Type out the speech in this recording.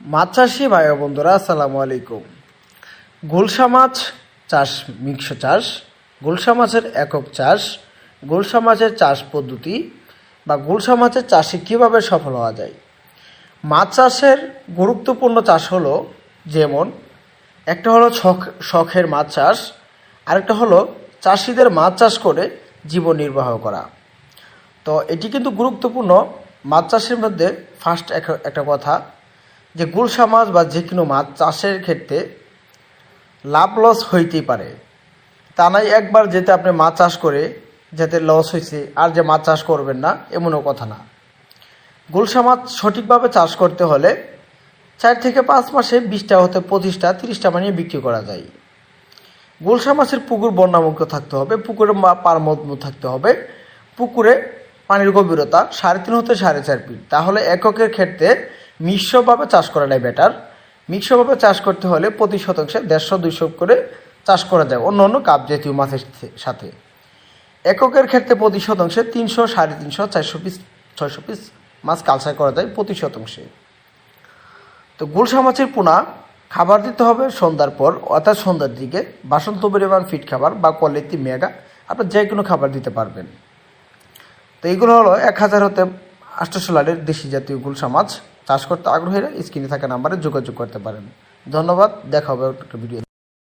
মাছ চাষি ভাই বন্ধুরা, আসসালামু আলাইকুম। গুলশা মাছ চাষ মিক্স চাষ, গুলশা মাছের একক চাষ, গুলশা মাছের চাষ পদ্ধতি বা গুলশা মাছের চাষে কীভাবে সফল হওয়া যায়? মাছ চাষের গুরুত্বপূর্ণ চাষ হলো যেমন, একটা হলো শখ শখের মাছ চাষ, আরেকটা হলো চাষিদের মাছ চাষ করে জীবন নির্বাহ করা। তো এটি কিন্তু গুরুত্বপূর্ণ। মাছ চাষের মধ্যে ফার্স্ট একটা কথা যে গুলশা মাছ বা যে কোনো মাছ চাষের ক্ষেত্রে লাভ লস হইতেই পারে। তা নাই একবার যেতে আপনি মাছ চাষ করে যাতে লস হয়েছে আর যে মাছ চাষ করবেন না, এমনও কথা না। গুলশা মাছ সঠিকভাবে চাষ করতে হলে চার থেকে পাঁচ মাসে বিশটা হতে পঁচিশটা, তিরিশটা বানিয়ে বিক্রি করা যায়। গুলশা মাছের পুকুর বন্যামুক্ত থাকতে হবে, পুকুরে পার মজবুত থাকতে হবে। পুকুরে পানির গভীরতা সাড়ে তিন হতে সাড়ে চার ফিট। তাহলে এককের ক্ষেত্রে মিশ্রভাবে চাষ করাটাই বেটার। মিশ্রভাবে চাষ করতে হলে প্রতি শতাংশে দেড়শো দুইশো করে চাষ করা যায় অন্য অন্য কাপ জাতীয় মাছের সাথে। এককের ক্ষেত্রে প্রতি শতাংশে তিনশো সাড়ে তিনশো চারশো পিস, ছয়শো পিস মাছ কালচার করা যায় প্রতি শতাংশে। তো গুলশা মাছের পোনা, খাবার দিতে হবে সন্ধ্যার পর, অর্থাৎ সন্ধ্যার দিকে। বাসন্ত পরিমাণ ফিট খাবার বা কোয়ালিটি মেগা, আপনার যে কোনো খাবার দিতে পারবেন। তো এইগুলো হলো এক হাজার হতে আষ্টশো লাটের দেশি জাতীয় গুলশা মাছ চাষ করতে আগ্রহীরা স্ক্রিনে থাকা নাম্বারে যোগাযোগ করতে পারেন। ধন্যবাদ, দেখা হবে একটা ভিডিও